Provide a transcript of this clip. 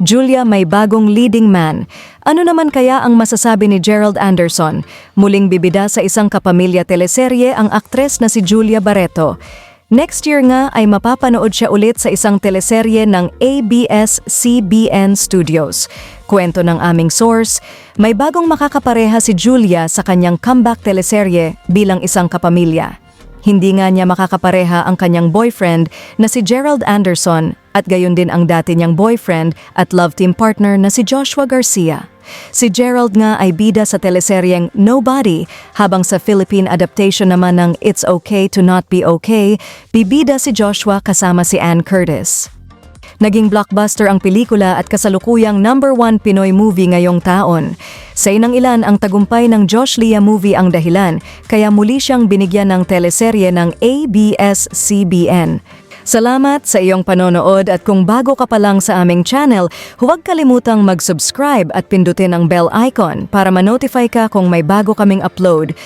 Julia may bagong leading man. Ano naman kaya ang masasabi ni Gerald Anderson? Muling bibida sa isang kapamilya teleserye ang aktres na si Julia Barreto. Next year nga ay mapapanood siya ulit sa isang teleserye ng ABS-CBN Studios. Kwento ng aming source, may bagong makakapareha si Julia sa kanyang comeback teleserye bilang isang kapamilya. Hindi nga niya makakapareha ang kanyang boyfriend na si Gerald Anderson at gayon din ang dati niyang boyfriend at love team partner na si Joshua Garcia. Si Gerald nga ay bida sa teleseryeng Nobody, habang sa Philippine adaptation naman ng It's Okay to Not Be Okay, bibida si Joshua kasama si Ann Curtis. Naging blockbuster ang pelikula at kasalukuyang number one Pinoy movie ngayong taon. Sa inang ilan, ang tagumpay ng Josh Lia movie ang dahilan, kaya muli siyang binigyan ng teleserye ng ABS-CBN. Salamat sa iyong panonood at kung bago ka pa lang sa aming channel, huwag kalimutang mag-subscribe at pindutin ang bell icon para ma-notify ka kung may bago kaming upload.